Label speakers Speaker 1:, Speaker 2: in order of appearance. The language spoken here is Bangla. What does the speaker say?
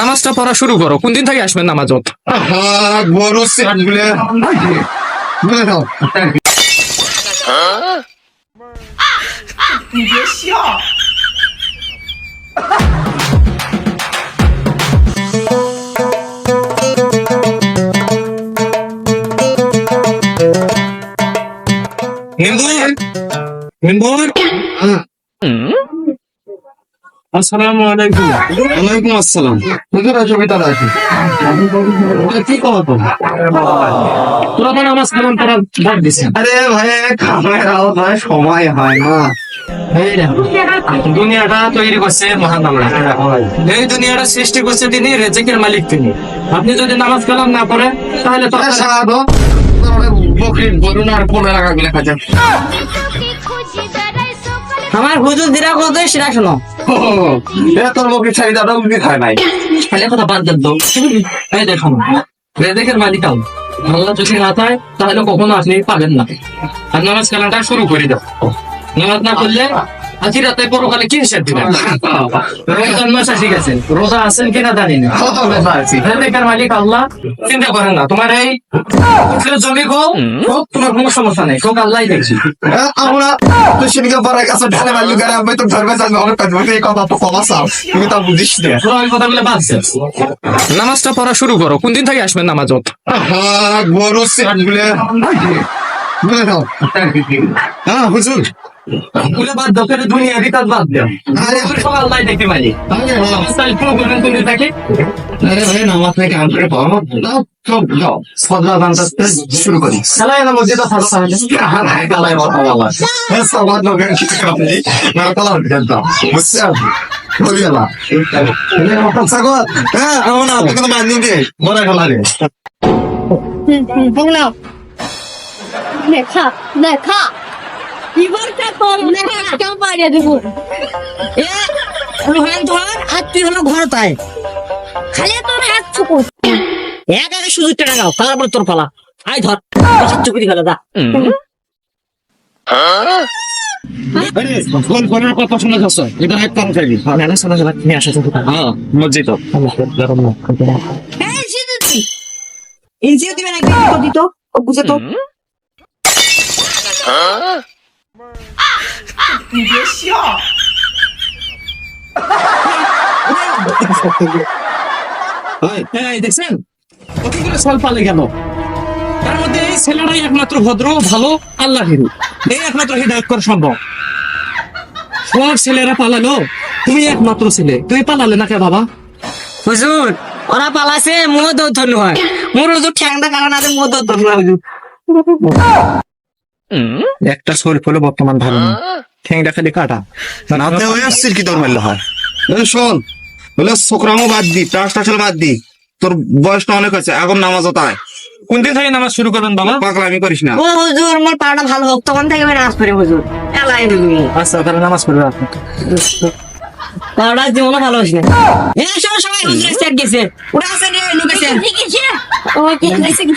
Speaker 1: নামাজটা পড়া শুরু করো। কোন দিন থেকে আসবেন নামাজত?
Speaker 2: দাও।
Speaker 1: মেম্বার মেম্বার আসসালামু আলাইকুম।
Speaker 2: ওয়ালাইকুম আসসালাম। হুজুর আছো ভিতরে আছি।
Speaker 1: কি কও তো? তোরা তো নামাজ কালাম তারা ডাক দিছেন?
Speaker 2: আরে ভাই খামের আওতায় সময় হয় না।
Speaker 1: দুনিয়াটা তৈরি করছে মহান আল্লাহ। এই দুনিয়াটা সৃষ্টি করছে তিনি রেজেকের মালিক তিনি। আপনি যদি নামাজ কালাম না পড়েন তাহলে তো
Speaker 2: বকরির আর কোলে লাগা গেলে খাজা
Speaker 3: আমার হুজুর দিরা কথা সেটা শোনো।
Speaker 2: এ তোর মুখে ছাড়ি দাদা উঠে খায় নাই।
Speaker 1: তাহলে কথা বাদ দেন দাও এই দেখো রেজেকের মালিক আল্লাহ আল্লাহ যদি না চায়, তাহলে কখনো আপনি পাবেন না। আর নামাজ কালামটা শুরু করে দাও। নামাজ না করলে আজকে পরকালে কি হিসাব দিবেন? রমজান মাস আসি গেছেন রোজা আছেন কিনা জানি না। রেজেকের মালিক আল্লাহ চিন্তা করেন না। তোমার এই জমি গো হোক তোমার কোনো সমস্যা নেই। হোক আল্লাহ দেখছি।
Speaker 2: আমরা তো সেদিকে পরে কাছে ঢালে গারে আমি তো ধর্মে অনেক কাজ বলতে এই কথা তো কমা চাও। তুমি তা বুঝিস না।
Speaker 1: তোরা ওই কথাগুলো বাদ নামাজটা পড়া শুরু করো। কোন দিন থেকে আসবেন নামাজত?
Speaker 2: বড় সেট বলে বলে হ্যাঁ হুজুর।
Speaker 1: ওগুলো বাদ দাও করে দুনিয়া রিতাজ বাদ দাও।
Speaker 2: আরে
Speaker 1: সব আল্লাহ দেখতে পারি। তাহলে কোনো কোনো তুমি থাকে?
Speaker 2: আরে ভাই নামাজ থেকে আম করে পাবো দাও সব দাও সদরা বান্তা শুরু করি।
Speaker 1: খেলায় না মসজিদে থাকো তাহলে।
Speaker 2: হাই কালাই কথা বলা হ্যাঁ সবার লোকের না কালা দাও হ্যাঁ আমার না মানি বড় রে
Speaker 4: বলো লেখা লেখা এবারটা তোর লেখা মারিয়ে দেবো?
Speaker 3: এ রোহান তোমার আর তুই হলো ঘর তাই।
Speaker 4: খালি তোর হাত চুকো
Speaker 3: এক আগে সুযোগ টেনে নাও তারপরে তোর পালা? আই ধর চুপি গেল দা।
Speaker 1: কোন কোনের কথা শুনে যাচ্ছ এটা এক কাম খাইবি
Speaker 3: না শোনা শোনা নিয়ে আসা চুপি
Speaker 1: হ্যাঁ
Speaker 4: এই
Speaker 3: এই যে দিবেন একদিন তো দিত ও বুঝে তো।
Speaker 1: এই দেখছেন কতগুলো সাল পালে গেল তার মধ্যে এই ছেলেটাই একমাত্র ভদ্র ভালো আল্লাহ হিরু এই একমাত্র হৃদায়ত করা সম্ভব। সব ছেলেরা পালালো। তুমি একমাত্র ছেলে। তুমি পালালে না কে বাবা?
Speaker 3: হুজুর ওরা পালাছে মোহ দৌড় ধরল হয়। মোর হুজুর ঠ্যাংটা কারণ আছে মোহ দৌড় ধরল হুজুর
Speaker 1: একটা শরীর হলো বর্তমান ভালো না ঠেংটা খালি কাটা।
Speaker 2: নাতে হয়ে আসছিস কি তোর মারলে হয়? শোন বলে শুক্রামও বাদ দি টাস টাসেল বাদ দি। তোর বয়সটা অনেক হয়েছে এখন নামাজ তাই।
Speaker 1: কোন দিন থেকে নামাজ শুরু করবেন বাবা?
Speaker 2: পাগলামি করিস না।
Speaker 3: ও হুজুর মোর পাড়াটা ভালো হোক তখন থেকে আমি নামাজ পড়ি হুজুর। এলাই তুমি
Speaker 1: আচ্ছা তাহলে নামাজ পড়বে আপনি।
Speaker 3: পাড়ার জীবনও ভালো হইস না এ সব সবাই হুজুর স্যার গেছে। ওরা আছে রে লোক
Speaker 4: ঠিক আছে ও কি আছে কি